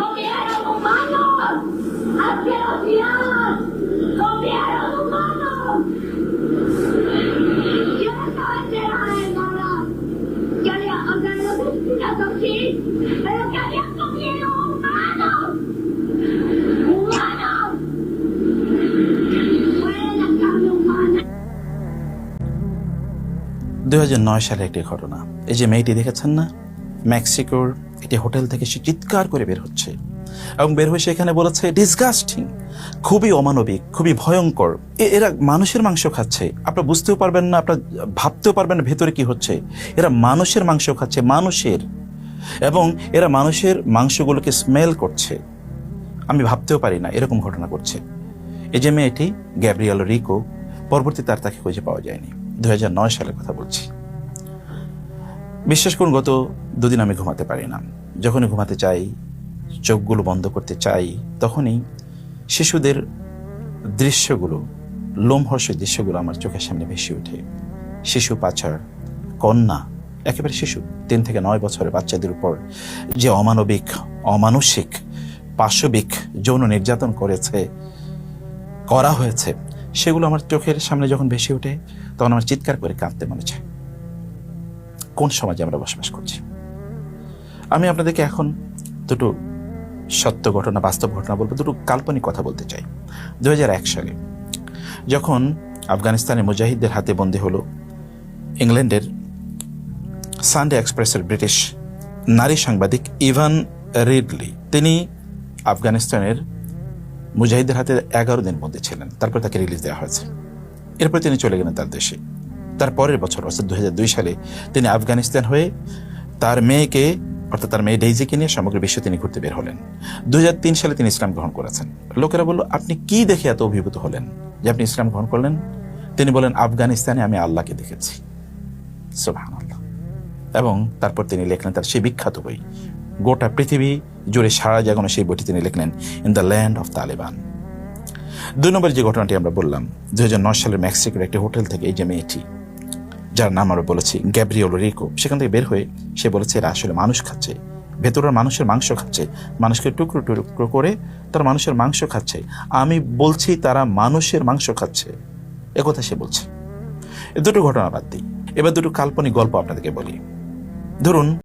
¡Comieron humanos! ¡Asquerosidad! ¡Comieron humanos! Yo no estaba enterada de nada. Yo había, o sea, los asesinatos sí, pero que habían comido humanos. ¡Humanos! Fue la carne humana. দুই সালে একটি ঘটনা এই যে মেয়েটি দেখেছেন না মেক্সিকোর একটি হোটেল থেকে সে চিৎকার করে বের হচ্ছে এবং বের হয়ে সেখানে বলেছে ডিসগাস্টিং খুবই অমানবিক, খুবই ভয়ঙ্কর। এরা মানুষের মাংস খাচ্ছে। আপনারা বুঝতেও পারবেন না, আপনার ভাবতেও পারবেন না ভেতরে কি হচ্ছে। এরা মানুষের মাংস খাচ্ছে, মানুষের। এবং এরা মানুষের মাংসগুলোকে স্মেল করছে। আমি ভাবতেও পারি না এরকম ঘটনা করছে এই যে মেয়েটি গ্যাব্রিয়েল রিকো পরবর্তীতে আর তাকে খুঁজে পাওয়া যায়নি। দু হাজার নয় সালের কথা বলছি। বিশ্বাস করুন, গত দুদিন আমি ঘুমাতে পারি না। যখনই ঘুমাতে চাই, চোখগুলো বন্ধ করতে চাই, তখনই শিশুদের দৃশ্যগুলো লোমহর্ষের দৃশ্যগুলো আমার চোখের সামনে ভেসে ওঠে। শিশু পাচার কন্যা, একেবারে শিশু, তিন থেকে নয় বছরের বাচ্চাদের উপর যে অমানবিক অমানসিক পাশবিক যৌন নির্যাতন করেছে, করা হয়েছে, সেগুলো আমার চোখের সামনে যখন ভেসে ওঠে, তখন আমার চিৎকার করে কাঁদতে মনে চায়। কোন সমাজে আমরা বসবাস করছি? আমি আপনাদেরকে এখন দুটো সত্য ঘটনা, বাস্তব ঘটনা বলব, দুটো কাল্পনিক কথা বলতে চাই। দু সালে যখন আফগানিস্তানে মুজাহিদদের হাতে বন্দী হলো ইংল্যান্ডের সানডে এক্সপ্রেসের ব্রিটিশ নারী সাংবাদিক ইভান রিডলি, তিনি আফগানিস্তানের মুজাহিদের হাতে এগারো দিন বন্দী ছিলেন। তারপর তাকে রিলিজ দেওয়া হয়েছে। এরপর তিনি চলে গেলেন তার দেশে। তার পরের বছর, অর্থাৎ দুই হাজার দুই সালে, তিনি আফগানিস্তান হয়ে তার মেয়েকে, অর্থাৎ তার মেয়ে ডেইজিকে নিয়ে সমগ্র বিশ্বে তিনি ঘুরতে বের হলেন। দুই হাজার তিন সালে তিনি ইসলাম গ্রহণ করেছেন। লোকেরা বলল, আপনি কি দেখে এত অভিভূত হলেন? যে আপনি ইসলাম গ্রহণ করলেন? তিনি বলেন আফগানিস্তানে আমি আল্লাহকে দেখেছি। সুবহানাল্লাহ। এবং তারপর তিনি লিখলেন তার সেই বিখ্যাত বই, গোটা পৃথিবী জুড়ে সারা জাগানো সেই বইটি তিনি লিখলেন, in the land of Taliban. দুই নম্বর যে ঘটনাটি আমরা বললাম, দুই সালের মেক্সিকোর একটি হোটেল থেকে এই যে মেয়েটি যার নাম আমরা বলেছি গ্যাব্রিওল রিকো। সেখান থেকে বের হয়ে সে বলেছে, এরা আসলে মানুষ খাচ্ছে। ভেতরের মানুষের মাংস খাচ্ছে। মানুষকে টুকরো টুকরো করে তারা মানুষের মাংস খাচ্ছে। আমি বলছি, তারা মানুষের মাংস খাচ্ছে। একথা সে বলছে। এ দুটো ঘটনা বাদ দিই। এবার দুটো কাল্পনিক গল্প আপনাদেরকে বলি। ধরুন